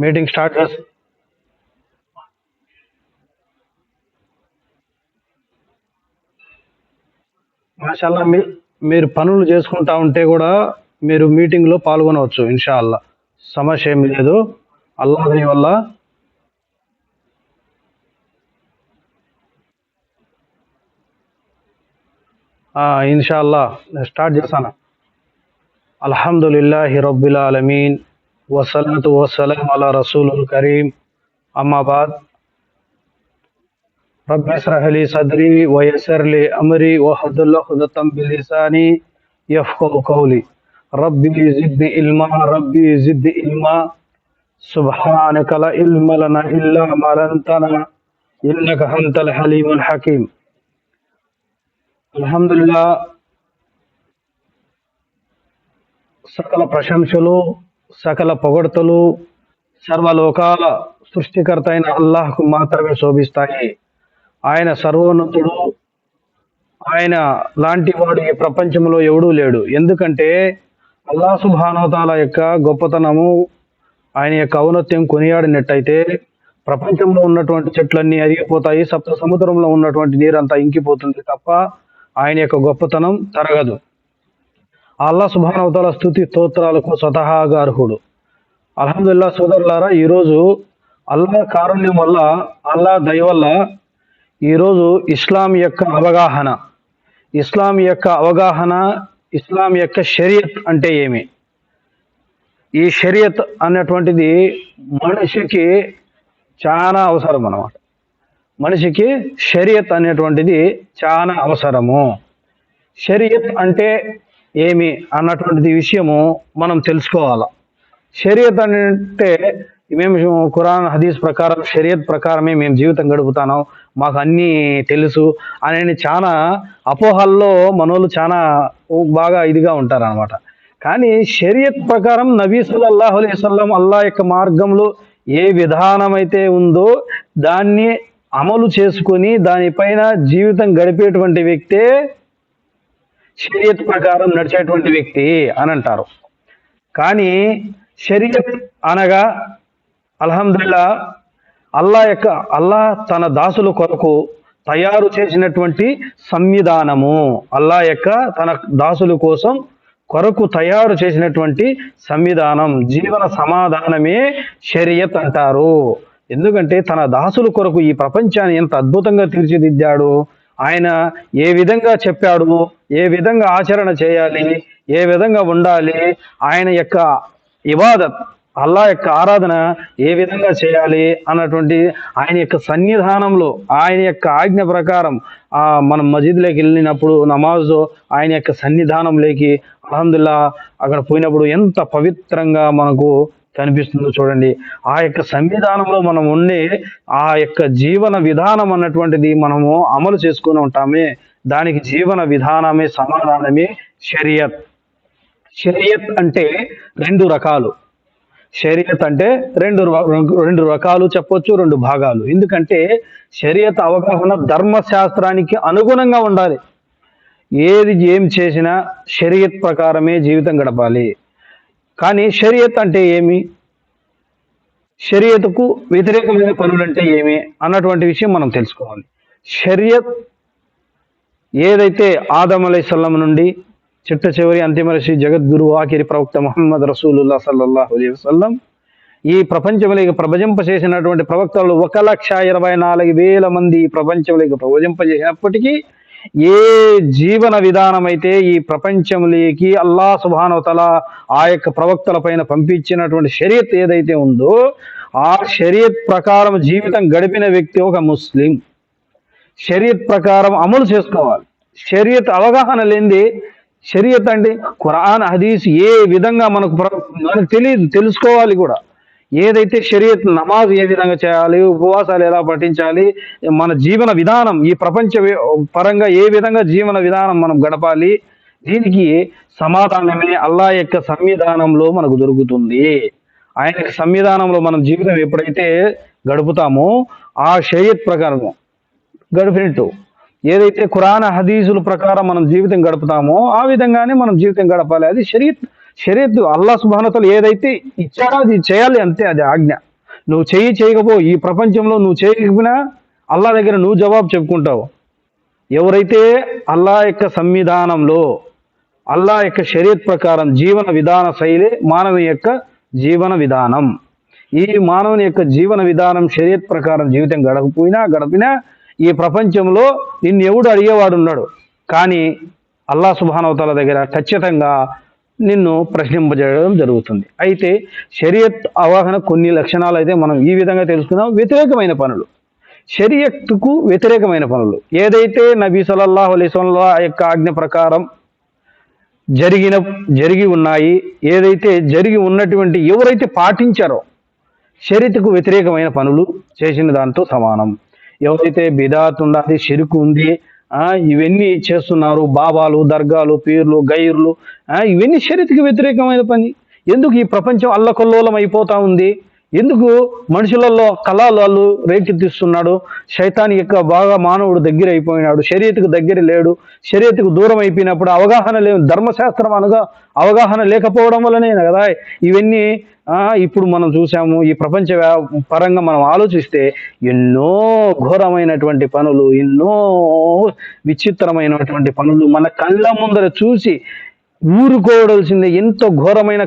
Meeting start చేసి మాషాల్లా మీ మీరు పనులు చేసుకుంటా ఉంటే కూడా మీరు మీటింగ్లో పాల్గొనవచ్చు ఇన్షా అల్లా సమస్య ఏమి లేదు అల్లాహ్ వల్ల. ఆ, ఇన్షా అల్లా నేను స్టార్ట్ చేస్తాను. అల్హమ్దులిల్లాహి రబ్బిల్ ఆలమీన్. వసలతు వసలం అలా రసూలుల్ కరీం అమ్మాబాద్ رب اشرح لي صدري ويسر لي امري واحلل عقدة من لساني يفقهوا قولي ربي زدني علما ربي زدني علما سبحانك لا علم لنا الا ما علمتنا انك انت الحليم الحكيم الحمد لله సకల ప్రశంసలు సకల పొగడ్తలు సర్వలోకాల సృష్టికర్త అయిన అల్లాహ్కు మాత్రమే శోభిస్తాయి. ఆయన సర్వోన్నతుడు. ఆయన లాంటి వాడు ఈ ప్రపంచంలో ఎవడూ లేడు. ఎందుకంటే అల్లా సుభానవతాల యొక్క గొప్పతనము ఆయన యొక్క ఔన్నత్యం కొనియాడినట్టయితే ప్రపంచంలో ఉన్నటువంటి చెట్లన్నీ అరిగిపోతాయి సప్త సముద్రంలో ఉన్నటువంటి నీరంతా ఇంకిపోతుంది తప్ప ఆయన యొక్క గొప్పతనం తరగదు. అల్లా సుభానవతల స్థుతి స్తోత్రాలకు స్వతహాగా అర్హుడు. అల్హమ్దుల్లా సోదరులారా ఈరోజు అల్లా కారుణ్యం వల్ల అల్లా దయ వల్ల ఈరోజు ఇస్లాం యొక్క అవగాహన. ఇస్లాం యొక్క అవగాహన ఇస్లాం యొక్క షరియత్ అంటే ఏమి? ఈ షరియత్ అన్నటువంటిది మనిషికి చాలా అవసరం అన్నమాట. మనిషికి షరియత్ అనేటువంటిది చాలా అవసరము. షరియత్ అంటే ఏమి అన్నటువంటిది విషయము మనం తెలుసుకోవాలి. షరియత్ అంటే మేము ఖురాన్ హదీస్ ప్రకారం షరియత్ ప్రకారమే మేము జీవితం గడుపుతాను. మాకు అన్నీ తెలుసు అనే చాలా అపోహల్లో మనోళ్ళు చాలా బాగా ఇదిగా ఉంటారు అనమాట కానీ షరియత్ ప్రకారం నబీ సల్లల్లాహు అలైహి వసల్లం అల్లా యొక్క మార్గంలో ఏ విధానమైతే ఉందో దాన్ని అమలు చేసుకొని దానిపైన జీవితం గడిపేటువంటి వ్యక్తే షరియత్ ప్రకారం నడిచేటువంటి వ్యక్తి అని అంటారు. కానీ షరియత్ అనగా అల్హమ్దుల్లా అల్లా యొక్క అల్లా తన దాసుల కొరకు తయారు చేసినటువంటి సంవిధానము. అల్లా యొక్క తన దాసుల కోసం కొరకు తయారు చేసినటువంటి సంవిధానం. జీవన సమాధానమే షరియత్ అంటారు. ఎందుకంటే తన దాసుల కొరకు ఈ ప్రపంచాన్ని ఎంత అద్భుతంగా తీర్చిదిద్దాడు. ఆయన ఏ విధంగా చెప్పాడు ఏ విధంగా ఆచరణ చేయాలి ఏ విధంగా ఉండాలి ఆయన యొక్క ఇబాదత్ అల్లా యొక్క ఆరాధన ఏ విధంగా చేయాలి అన్నటువంటి ఆయన యొక్క సన్నిధానంలో ఆయన యొక్క ఆజ్ఞ ప్రకారం మనం మజీద్లోకి వెళ్ళినప్పుడు నమాజ్ ఆయన యొక్క సన్నిధానంలోకి అల్హమ్దుల్లా అక్కడ పోయినప్పుడు ఎంత పవిత్రంగా మనకు కనిపిస్తుందో చూడండి. ఆ యొక్క సంవిధానంలో మనం ఉండే ఆ యొక్క జీవన విధానం అన్నటువంటిది మనము అమలు చేసుకుని ఉంటామే. దానికి జీవన విధానమే సమాధానమే షరియత్ షరియత్ అంటే రెండు రకాలు. షరియత్ అంటే రెండు రెండు రకాలు చెప్పొచ్చు రెండు భాగాలు. ఎందుకంటే షరియత్ అవగాహన ధర్మశాస్త్రానికి అనుగుణంగా ఉండాలి. ఏది ఏం చేసినా షరియత్ ప్రకారమే జీవితం గడపాలి. కానీ షరియత్ అంటే ఏమి? షరియత్కు వ్యతిరేకమైన పనులు అంటే ఏమి అన్నటువంటి విషయం మనం తెలుసుకోవాలి. షరియత్ ఏదైతే ఆదం అలైసల్లం నుండి చిట్ట చివరి అంతిమ శ్రీ జగద్గురు ఆఖిరి ప్రవక్త మహమ్మద్ రసూలుల్లా సల్లల్లాహు అలీ వసల్లం ఈ ప్రపంచంలోకి ప్రవచింపచేసినటువంటి ప్రవక్తలు ఒక లక్ష ఇరవై నాలుగు వేల మంది ఈ ప్రపంచంలోకి ప్రవచింపజేసినప్పటికీ ఏ జీవన విధానం అయితే ఈ ప్రపంచంలోకి అల్లా సుభానవతల ఆ యొక్క ప్రవక్తల పైన పంపించినటువంటి షరియత్ ఏదైతే ఉందో ఆ షరియత్ ప్రకారం జీవితం గడిపిన వ్యక్తి ఒక ముస్లిం. షరియత్ ప్రకారం అమలు చేసుకోవాలి. షరియత్ అవగాహన లేనిది షరియత్ అంటే ఖురాన్ హదీస్ ఏ విధంగా మనకు మనకు తెలియదు తెలుసుకోవాలి కూడా. ఏదైతే షరియత్ నమాజ్ ఏ విధంగా చేయాలి ఉపవాసాలు ఎలా పఠించాలి మన జీవన విధానం ఈ ప్రపంచ పరంగా ఏ విధంగా జీవన విధానం మనం గడపాలి దీనికి సమాధానమే అల్లా యొక్క సంవిధానంలో మనకు దొరుకుతుంది. ఆయన సంవిధానంలో మనం జీవితం ఎప్పుడైతే గడుపుతామో ఆ షరియత్ ప్రకారం గడిపినట్టు. ఏదైతే ఖురాన్ హదీసుల ప్రకారం మనం జీవితం గడుపుతామో ఆ విధంగానే మనం జీవితం గడపాలి. అది షరీత్ షరీత్ అల్లా సుభానతలు ఏదైతే ఇచ్చారో అది చేయాలి అంతే అది ఆజ్ఞ. నువ్వు చేయి చేయకపో ఈ ప్రపంచంలో నువ్వు చేయకపోయినా అల్లా దగ్గర నువ్వు జవాబు చెప్పుకుంటావు. ఎవరైతే అల్లా యొక్క సంవిధానంలో అల్లా యొక్క శరీర ప్రకారం జీవన విధాన శైలి మానవుని యొక్క జీవన విధానం. ఈ మానవుని యొక్క జీవన విధానం షరియత్ ప్రకారం జీవితం గడకపోయినా గడిపినా ఈ ప్రపంచంలో నిన్ను ఎవడు అడిగేవాడు ఉన్నాడు. కానీ అల్లా సుభానవతల దగ్గర ఖచ్చితంగా నిన్ను ప్రశ్నింపజేయడం జరుగుతుంది. అయితే షరియత్ అవగాహన కొన్ని లక్షణాలు అయితే మనం ఈ విధంగా తెలుసుకుందాం. వ్యతిరేకమైన పనులు. షరియత్తుకు వ్యతిరేకమైన పనులు. ఏదైతే నబీ సలల్లాహు అలైహి యొక్క ఆజ్ఞ ప్రకారం జరిగిన జరిగి ఉన్నాయి ఏదైతే జరిగి ఉన్నటువంటి ఎవరైతే పాటించారో షరితుకు వ్యతిరేకమైన పనులు చేసిన దాంతో సమానం. ఎవరైతే బిదాత్ ఉండాలి షిరుకు ఉంది ఇవన్నీ చేస్తున్నారు. బాబాలు దర్గాలు పీర్లు గైర్లు ఇవన్నీ షరితుకి వ్యతిరేకమైన పని. ఎందుకు ఈ ప్రపంచం అల్లకొల్లోలం అయిపోతా ఉంది? ఎందుకు మనుషులలో కళాలు రేకెత్తిస్తున్నాడు? శైతాన్ యొక్క బాగా మానవుడు దగ్గర అయిపోయినాడు శరీరతకు దగ్గర లేడు. శరీరతకు దూరం అయిపోయినప్పుడు అవగాహన లేదు ధర్మశాస్త్రం అనగా అవగాహన లేకపోవడం వల్లనే కదా ఇవన్నీ. ఇప్పుడు మనం చూసాము ఈ ప్రపంచ పరంగా మనం ఆలోచిస్తే ఎన్నో ఘోరమైనటువంటి పనులు ఎన్నో విచిత్రమైనటువంటి పనులు మన కళ్ళ ముందర చూసి ఊరుకోవడాల్సిందే ఎంతో ఘోరమైన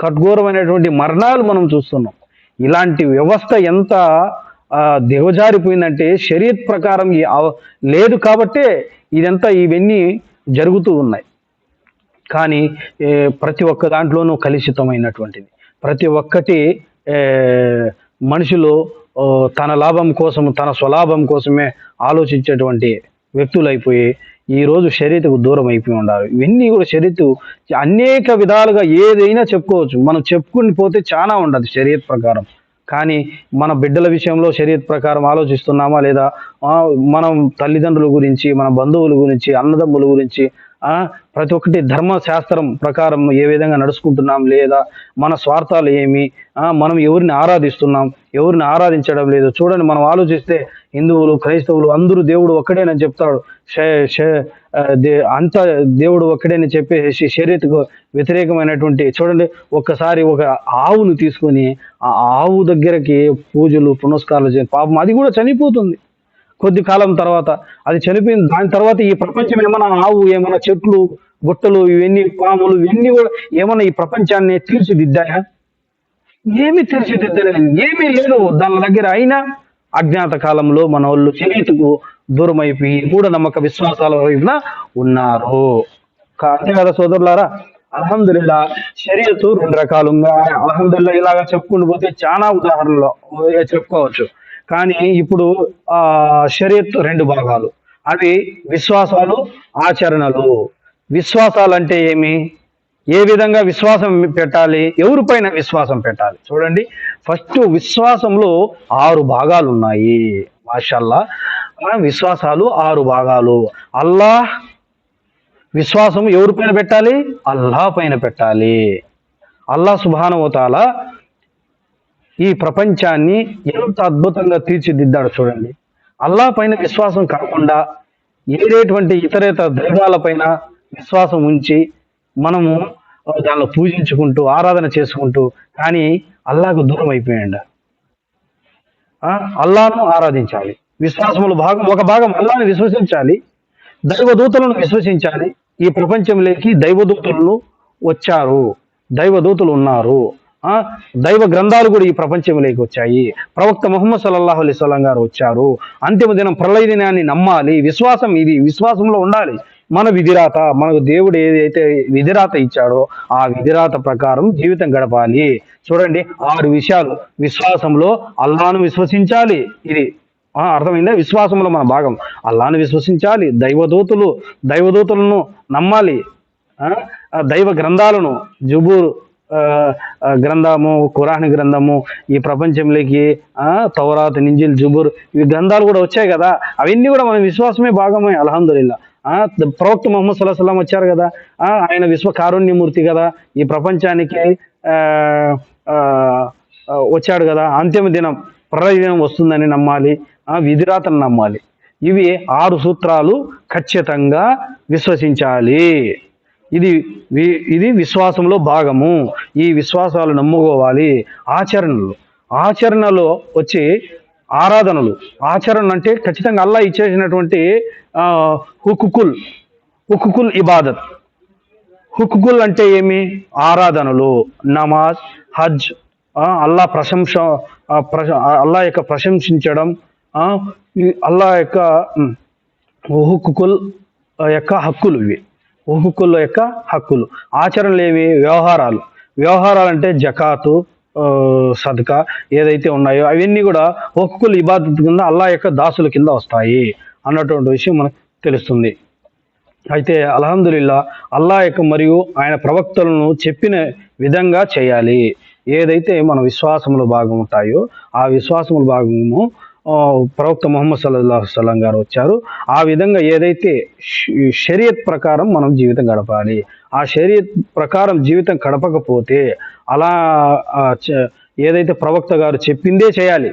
కఠోరమైనటువంటి మరణాలు మనం చూస్తున్నాం. ఇలాంటి వ్యవస్థ ఎంత దిగజారిపోయిందంటే శరీర ప్రకారం అవ- లేదు కాబట్టే ఇదంతా ఇవన్నీ జరుగుతూ ఉన్నాయి. కానీ ప్రతి ఒక్క దాంట్లోనూ కలుషితమైనటువంటిది. ప్రతి ఒక్కటి మనుషులు తన లాభం కోసం తన స్వలాభం కోసమే ఆలోచించేటువంటి వ్యక్తులు ఈ రోజు శరీరకు దూరం అయిపోయి ఉండాలి. ఇవన్నీ కూడా శరీరతు అనేక విధాలుగా ఏదైనా చెప్పుకోవచ్చు. మనం చెప్పుకుని పోతే చాలా ఉండదు శరీర ప్రకారం. కానీ మన బిడ్డల విషయంలో శరీర ప్రకారం ఆలోచిస్తున్నామా లేదా మనం తల్లిదండ్రుల గురించి మన బంధువుల గురించి అన్నదమ్ముల గురించి ప్రతి ఒక్కటి ధర్మశాస్త్రం ప్రకారం ఏ విధంగా నడుచుకుంటున్నాం లేదా మన స్వార్థాలు ఏమి? మనం ఎవరిని ఆరాధిస్తున్నాం? ఎవరిని ఆరాధించడం లేదు? చూడండి మనం ఆలోచిస్తే హిందువులు క్రైస్తవులు అందరూ దేవుడు ఒక్కడేనని చెప్తాడు. అంత దేవుడు ఒక్కడేని చెప్పేసి శరీరకు వ్యతిరేకమైనటువంటి చూడండి ఒక్కసారి ఒక ఆవును తీసుకొని ఆ ఆవు దగ్గరకి పూజలు పునస్కారాలు చేసి పాపం అది కూడా చనిపోతుంది. కొద్ది కాలం తర్వాత అది చనిపోయిన దాని తర్వాత ఈ ప్రపంచం ఏమైనా ఆవు ఏమైనా చెట్లు గుట్టలు ఇవన్నీ పాములు ఇవన్నీ కూడా ఏమైనా ఈ ప్రపంచాన్ని తీర్చిదిద్దాయా? ఏమి తీర్చిదిద్దలేదు ఏమీ లేదు. దాని దగ్గర అయినా అజ్ఞాత కాలంలో మన వాళ్ళు చరిత్రకు దూరం అయిపోయి మూఢనమ్మక విశ్వాసాల వైపున ఉన్నారు. అంతే కదా సోదరులారా? అలహందుల్లా షరియతు రెండు రకాలుగా అలహందుల్లా ఇలాగా చెప్పుకుంటూ పోతే చాలా ఉదాహరణలు చెప్పుకోవచ్చు. కానీ ఇప్పుడు ఆ షరియత్ రెండు భాగాలు. అవి విశ్వాసాలు ఆచరణలు. విశ్వాసాలు అంటే ఏమి? ఏ విధంగా విశ్వాసం పెట్టాలి? ఎవరిపైన విశ్వాసం పెట్టాలి? చూడండి. ఫస్ట్ విశ్వాసంలో ఆరు భాగాలు ఉన్నాయి. మాషల్లా. విశ్వాసాలు ఆరు భాగాలు. అల్లాహ్ విశ్వాసం ఎవరిపైన పెట్టాలి? అల్లాహ్ పైన పెట్టాలి. అల్లాహ్ సుభానవతాల ఈ ప్రపంచాన్ని ఎంత అద్భుతంగా తీర్చిదిద్దాడు చూడండి. అల్లాహ్ పైన విశ్వాసం కాకుండా ఏదేటువంటి ఇతరేతర దైవాలపైన విశ్వాసం ఉంచి మనము దానిలో పూజించుకుంటూ ఆరాధన చేసుకుంటూ కానీ అల్లాకు దూరం అయిపోయాడు ఆ, అల్లాను ఆరాధించాలి. విశ్వాసముల భాగం ఒక భాగం అల్లాను విశ్వసించాలి. దైవదూతలను విశ్వసించాలి. ఈ ప్రపంచంలోకి దైవదూతలను వచ్చారు. దైవదూతలు ఉన్నారు. దైవ గ్రంథాలు కూడా ఈ ప్రపంచంలోకి వచ్చాయి. ప్రవక్త ముహమ్మద్ సల్లల్లాహు అలైహి సలం గారు వచ్చారు. అంతిమ దినం ప్రళయ దినాన్ని నమ్మాలి. విశ్వాసం ఇది. విశ్వాసంలో ఉండాలి. మన విధిరాత మనకు దేవుడు ఏదైతే విధిరాత ఇచ్చాడో ఆ విధిరాత ప్రకారం జీవితం గడపాలి. చూడండి ఆరు విషయాలు. విశ్వాసంలో అల్లాను విశ్వసించాలి. ఇది అర్థమైందా? విశ్వాసంలో మన భాగం. అల్లాను విశ్వసించాలి. దైవదూతులు దైవదూతులను నమ్మాలి. దైవ గ్రంథాలను జుబూరు గ్రంథము ఖురాన్ గ్రంథము ఈ ప్రపంచంలోకి తౌరాత్ నింజిల్ జుబుర్ ఇవి గ్రంథాలు కూడా వచ్చాయి కదా. అవన్నీ కూడా మన విశ్వాసమే భాగమే అలహందుల్లా ప్రవక్త మొహమ్మద్ సల్లాహ్ సల్లాం వచ్చారు కదా. ఆయన విశ్వ కారుణ్యమూర్తి కదా. ఈ ప్రపంచానికి వచ్చాడు కదా. అంతిమ దినం ప్రళయ దినం వస్తుందని నమ్మాలి. విధిరాతను నమ్మాలి. ఇవి ఆరు సూత్రాలు ఖచ్చితంగా విశ్వసించాలి. ఇది వి- ఇది విశ్వాసంలో భాగము. ఈ విశ్వాసాలు నమ్ముకోవాలి. ఆచరణలు. ఆచరణలో వచ్చి ఆరాధనలు. ఆచరణ అంటే ఖచ్చితంగా అల్లా ఇచ్చేసినటువంటి ఆ, హుకుకుల్. హుకుకుల్ ఇబాదత్. హుకుకుల్ అంటే ఏమి? ఆరాధనలు. నమాజ్ హజ్ అల్లా ప్రశంస ప్రశ అల్లా యొక్క ప్రశంసించడం అల్లా యొక్క ఉమ్, హుకుకుల్ యొక్క హక్కులు ఇవి. హుకుకుల్ యొక్క హక్కులు. ఆచరణలు ఏవి వ్యవహారాలు. వ్యవహారాలు అంటే జకాతు ఆ, సదకా ఏదైతే ఉన్నాయో అవన్నీ కూడా హుకుకుల్ ఇబాదత్ కింద అల్లా యొక్క దాసుల కింద వస్తాయి అన్నటువంటి విషయం మనకు తెలుస్తుంది. అయితే అలహందుల్లా అల్లా యొక్క మరియు ఆయన ప్రవక్తలను చెప్పిన విధంగా చేయాలి. ఏదైతే మన విశ్వాసములు భాగం ఉంటాయో ఆ విశ్వాసముల భాగము ప్రవక్త మొహమ్మద్ సల్లాహు సలం గారు వచ్చారు. ఆ విధంగా ఏదైతే షరియత్ ప్రకారం మనం జీవితం గడపాలి ఆ షరియత్ ప్రకారం జీవితం గడపకపోతే అలా చ- ఏదైతే ప్రవక్త గారు చెప్పిందే చేయాలి.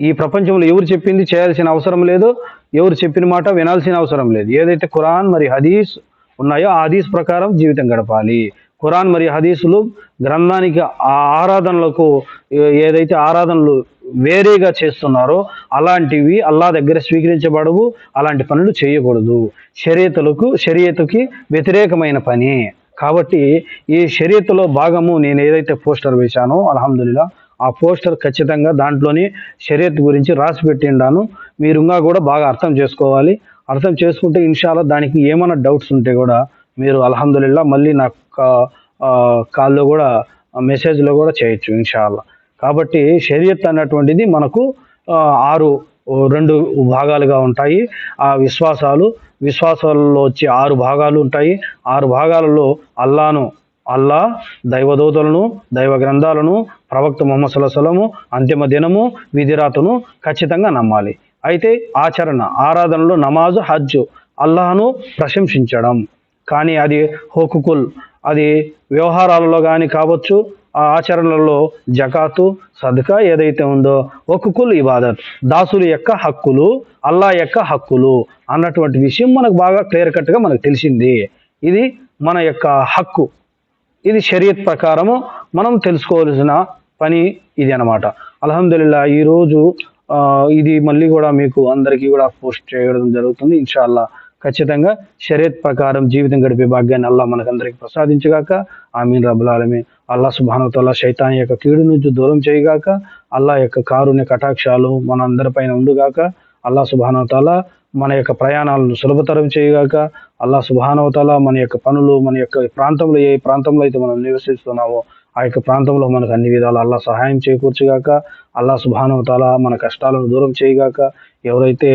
ఈ ప్రపంచంలో ఎవరు చెప్పింది చేయాల్సిన అవసరం లేదు ఎవరు చెప్పిన మాట వినాల్సిన అవసరం లేదు. ఏదైతే ఖురాన్ మరి హదీస్ ఉన్నాయో ఆ హదీస్ ప్రకారం జీవితం గడపాలి. ఖురాన్ మరియు హదీసులు గ్రంథానికి ఆ ఆరాధనలకు ఏదైతే ఆరాధనలు వేరేగా చేస్తున్నారో అలాంటివి అల్లా దగ్గర స్వీకరించబడవు అలాంటి పనులు చేయకూడదు. షరియతులకు షరియతుకి వ్యతిరేకమైన పని. కాబట్టి ఈ షరియతులో భాగము నేను ఏదైతే పోస్టర్ వేశానో అలహమ్దుల్లా ఆ పోస్టర్ ఖచ్చితంగా దాంట్లోని షరియత్ గురించి రాసి పెట్టిండాను. మీరు ఇంకా కూడా బాగా అర్థం చేసుకోవాలి. అర్థం చేసుకుంటే ఇన్షాల్లో దానికి ఏమైనా డౌట్స్ ఉంటే కూడా మీరు అలహమ్దుల్లా మళ్ళీ నాకు కా- కాల్లో కూడా మెసేజ్లో కూడా చేయొచ్చు ఇన్షాల్లా. కాబట్టి షరియత్ అన్నటువంటిది మనకు ఆరు రెండు భాగాలుగా ఉంటాయి. ఆ విశ్వాసాలు విశ్వాసాలలో వచ్చి ఆరు భాగాలు ఉంటాయి. ఆరు భాగాలలో అల్లాను అల్లా దైవదూతలను దైవ గ్రంథాలను ప్రవక్త మొహమ్మద్ సలము అంతిమ దినము విధిరాతను ఖచ్చితంగా నమ్మాలి. అయితే ఆచరణ ఆరాధనలో నమాజు హజ్జు అల్లాహను ప్రశంసించడం. కానీ అది హోకుకుల్ అది వ్యవహారాలలో కానీ కావచ్చు ఆ ఆచరణలో జకాతు సదకా ఏదైతే ఉందో ఒక్కుకుల్ ఇబాదత్. దాసుల యొక్క హక్కులు అల్లా యొక్క హక్కులు అన్నటువంటి విషయం మనకు బాగా క్లియర్ కట్గా మనకు తెలిసింది. ఇది మన యొక్క హక్కు. ఇది షరియత్ ప్రకారము మనం తెలుసుకోవాల్సిన పని ఇది అనమాట అల్హమ్దుల్లా ఈరోజు ఇది మళ్ళీ కూడా మీకు అందరికీ కూడా పోస్ట్ చేయడం జరుగుతుంది. ఇన్షాల్లా ఖచ్చితంగా షరీత్ ప్రకారం జీవితం గడిపే భాగ్యాన్ని అల్లా మనకందరికి ప్రసాదించగాక. ఆమీన్ రబ్బుల్ అల్లా సుబానతల్లా శైతాన్ యొక్క కీడు నుంచి దూరం చేయగాక అల్లా యొక్క కారుణ్య కటాక్షాలు మన అందరిపైన ఉండుగాక అల్లా సుబానవతాల మన యొక్క ప్రయాణాలను సులభతరం చేయగాక అల్లా సుభానవతాల మన యొక్క పనులు మన యొక్క ప్రాంతంలో ఏ ప్రాంతంలో అయితే మనం నివసిస్తున్నామో ఆ యొక్క ప్రాంతంలో మనకు అన్ని విధాలు అల్లా సహాయం చేకూర్చుగాక అల్లా సుభానవతాల మన కష్టాలను దూరం చేయగాక ఎవరైతే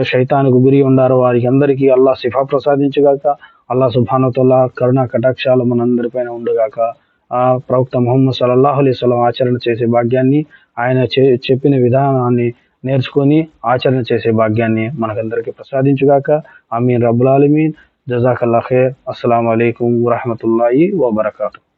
శైతానికి గురి ఉండారో. వారికి అందరికీ అల్లా సిఫా ప్రసాదించుగాక. అల్లా సుబానవతాల కరుణ కటాక్షాలు మనందరిపైన ఉండుగాక. ఆ ప్రవక్త మొహమ్మద్ సల్లాహులీ సలం ఆచరణ చేసే భాగ్యాన్ని ఆయన చే- చెప్పిన విధానాన్ని నేర్చుకొని ఆచరణ చేసే భాగ్యాన్ని మనకందరికీ ప్రసాదించుగాక. ఆమీన్ రబ్బుల్ ఆలమీన్. జజాకల్లా ఖైర్. అస్సలం అయికం వరహమతుల్లాhi వబర్కాతు.